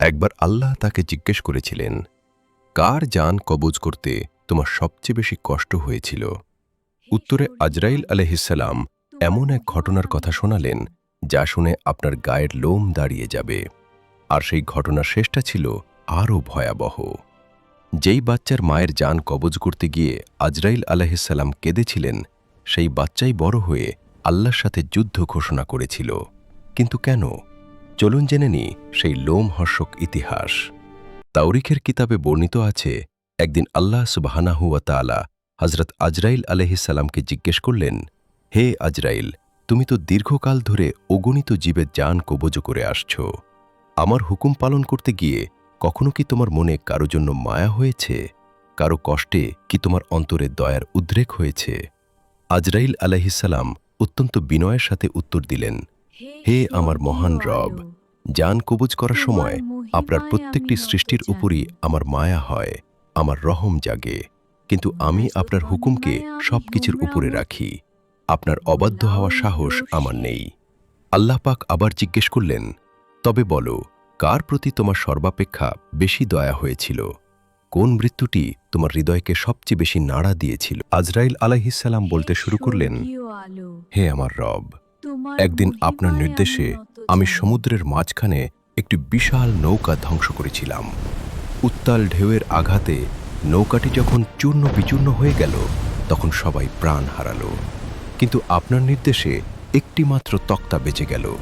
একবার আল্লাহ তাকে জিজ্ঞেস করেছিলেন, কার যান কবজ করতে তোমার সবচেয়ে বেশি কষ্ট হয়েছিল? উত্তরে আজরাইল আলহিসাল্লাম এমন এক ঘটনার কথা শোনালেন, যা শুনে আপনার গায়ের লোম দাঁড়িয়ে যাবে। আর সেই ঘটনার শেষটা ছিল আরও ভয়াবহ। যেই বাচ্চার মায়ের যান কবজ করতে গিয়ে আজরাইল আলহিসাল্লাম কেঁদেছিলেন, সেই বাচ্চাই বড় হয়ে আল্লাহর সাথে যুদ্ধ ঘোষণা করেছিল। কিন্তু কেন? চলুন জেনে নি সেই লোমহর্ষক ইতিহাস। তাওরিখের কিতাবে বর্ণিত আছে, একদিন আল্লাহ সুবাহানাহুয়া তালা হজরত আজরাইল আলহিসাল্লামকে জিজ্ঞেস করলেন, হে আজরাইল, তুমি তো দীর্ঘকাল ধরে অগণিত জীবের যান কবজ করে আসছ। আমার হুকুম পালন করতে গিয়ে কখনো কি তোমার মনে কারও জন্য মায়া হয়েছে? কারও কষ্টে কি তোমার অন্তরে দয়ার উদ্রেক হয়েছে? আজরাইল আলাহিসাল্লাম অত্যন্ত বিনয়ের সাথে উত্তর দিলেন হে আমার মহান রব যান কবুজ করার সময় আপনার প্রত্যেকটি সৃষ্টির উপরই আমার মায়া হয় আমার রহম জাগে। কিন্তু আমি আপনার হুকুমকে সব কিছুর উপরে রাখি। আপনার অবাধ্য হওয়ার সাহস আমার নেই। আল্লাহ পাক আবার জিজ্ঞেস করলেন তবে বলো কার প্রতি তোমার সর্বাপেক্ষা বেশি দয়া হয়েছিল? কোন মৃত্যুটি তোমার হৃদয়কে সবচেয়ে বেশি নাড়া দিয়েছিল? আজরাইল আলাইহিসাল্লাম বলতে শুরু করলেন হে আমার রব একদিন আপনার নির্দেশে আমি সমুদ্রের মাঝখানে একটি বিশাল নৌকা ধ্বংস করেছিলাম। উত্তাল ঢেউয়ের আঘাতে নৌকাটি যখন চূর্ণ বিচূর্ণ হয়ে গেল তখন সবাই প্রাণ হারালো। কিন্তু আপনার নির্দেশে একটি মাত্র তক্তা বেঁচে গেল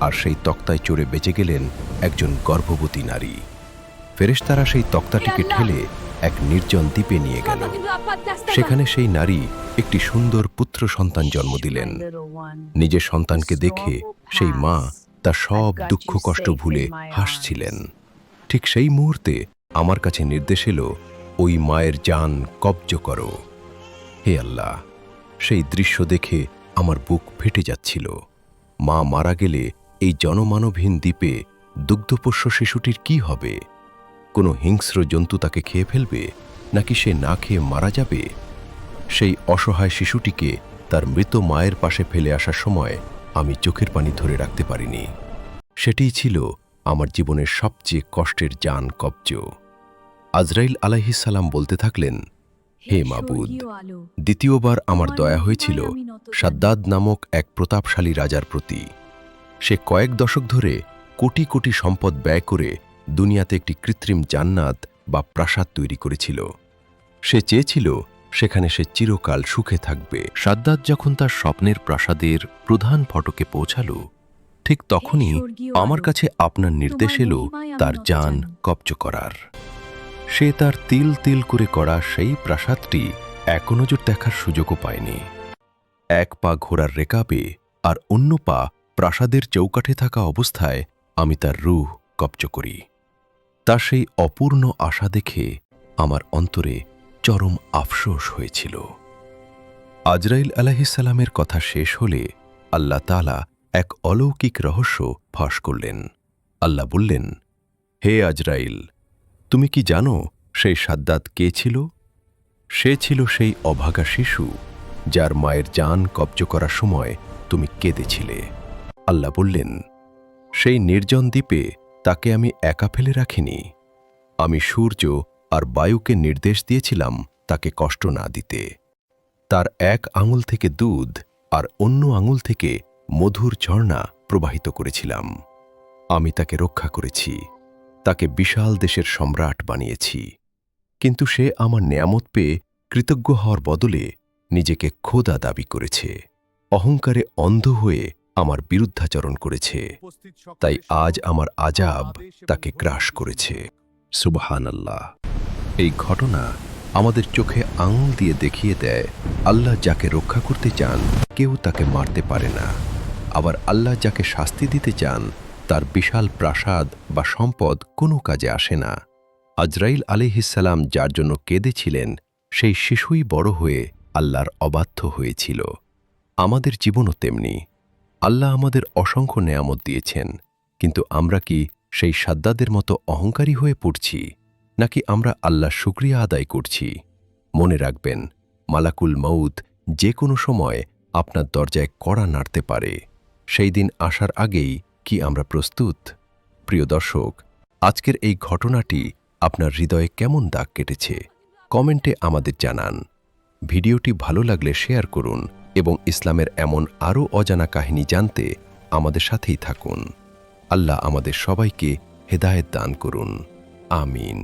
আর সেই তক্তায় চড়ে বেঁচে গেলেন একজন গর্ভবতী নারী। ফেরেশতারা সেই তক্তাটিকে ঠেলে এক নির্জন দ্বীপে নিয়ে গেল। সেখানে সেই নারী একটি সুন্দর পুত্র সন্তান জন্ম দিলেন। নিজের সন্তানকে দেখে সেই মা তার সব দুঃখ কষ্ট ভুলে হাসছিলেন। ঠিক সেই মুহূর্তে আমার কাছে নির্দেশ এলো, ওই মায়ের যান কব্জ করো। হে আল্লাহ, সেই দৃশ্য দেখে আমার বুক ফেটে যাচ্ছিল। মা মারা গেলে এই জনমানবহীন দ্বীপে দুগ্ধপোষ্য শিশুটির কি হবে? কোনো হিংস্র জন্তু তাকে খেয়ে ফেলবে, নাকি সে না খেয়ে মারা যাবে? সেই অসহায় শিশুটিকে তার মৃত মায়ের পাশে ফেলে আসার সময় আমি চোখের পানি ধরে রাখতে পারিনি। সেটিই ছিল আমার জীবনের সবচেয়ে কষ্টের যান কব্জ। আজরাইল আলাইহিসাল্লাম বলতে থাকলেন, হে মাবুদ, দ্বিতীয়বার আমার দয়া হয়েছিল সাদ্দাদ নামক এক প্রতাপশালী রাজার প্রতি। সে কয়েক দশক ধরে কোটি কোটি সম্পদ ব্যয় করে দুনিয়াতে একটি কৃত্রিম জান্নাত বা প্রাসাদ তৈরি করেছিল। সে চেয়েছিল সেখানে সে চিরকাল সুখে থাকবে। সাদ্দাত যখন তার স্বপ্নের প্রাসাদের প্রধান ফটকে পৌঁছালো ঠিক তখনই আমার কাছে আপনার নির্দেশ এলো তার যান কব্জ করার। সে তার তিল তিল করে করা সেই প্রাসাদটি এক নজর দেখার সুযোগও পায়নি। এক পা ঘোড়ার রেকাবে আর অন্য পা প্রাসাদের চৌকাঠে থাকা অবস্থায় আমি তার রুহ কব্জ করি। তার সেই অপূর্ণ আশা দেখে আমার অন্তরে চরম আফসোস হয়েছিল। আজরাইল আলাহিসাল্লামের কথা শেষ হলে আল্লাহ তালা এক অলৌকিক রহস্য ফাঁস করলেন। আল্লাহ বললেন, হে আজরাইল, তুমি কি জানো সেই সাদ্দাত কে ছিল? সে ছিল সেই অভাগা শিশু যার মায়ের যান কব্জ করার সময় তুমি কেঁদেছিলে। আল্লাহ বললেন, সেই নির্জন দ্বীপে তাকে আমি একা ফেলে রাখিনি। আমি সূর্য আর বায়ুকে নির্দেশ দিয়েছিলাম তাকে কষ্ট না দিতে। তার এক আঙুল থেকে দুধ আর অন্য আঙুল থেকে মধুর ঝর্ণা প্রবাহিত করেছিলাম। আমি তাকে রক্ষা করেছি। তাকে বিশাল দেশের সম্রাট বানিয়েছি। কিন্তু সে আমার নেয়ামত পেয়ে কৃতজ্ঞ হওয়ার বদলে নিজেকে খোদা দাবি করেছে। অহংকারে অন্ধ হয়ে আমার বিরুদ্ধাচরণ করেছে। তাই আজ আমার আজাব তাকে গ্রাস করেছে। সুবহান আল্লাহ এই ঘটনা আমাদের চোখে আঙুল দিয়ে দেখিয়ে দেয়, আল্লাহ যাকে রক্ষা করতে চান, কেউ তাকে মারতে পারে না। আবার আল্লাহ যাকে শাস্তি দিতে চান, তার বিশাল প্রাসাদ বা সম্পদ কোনো কাজে আসে না। আজরাইল আলিহিসাল্লাম যার জন্য কেঁদেছিলেন, সেই শিশুই বড় হয়ে আল্লাহর অবাধ্য হয়েছিল। আমাদের জীবনও তেমনি। আল্লাহ আমাদের অসংখ্য নেয়ামত দিয়েছেন, কিন্তু আমরা কি সেই সাদ্দাদের মতো অহংকারী হয়ে পড়ছি, নাকি আমরা আল্লাহ শুক্রিয়া আদায় করছি? মনে রাখবেন, মালাকুল মৌত যে কোনো সময় আপনার দরজায় কড়া নাড়তে পারে। সেই দিন আসার আগেই কি আমরা প্রস্তুত? প্রিয় দর্শক, আজকের এই ঘটনাটি আপনার হৃদয়ে কেমন দাগ কেটেছে? কমেন্টে আমাদের জানান। ভিডিওটি ভালো লাগলে শেয়ার করুন এবং ইসলামের এমন আরও অজানা কাহিনী জানতে আমাদের সাথেই থাকুন। আল্লাহ আমাদের সবাইকে হেদায়েত দান করুন। আমিন।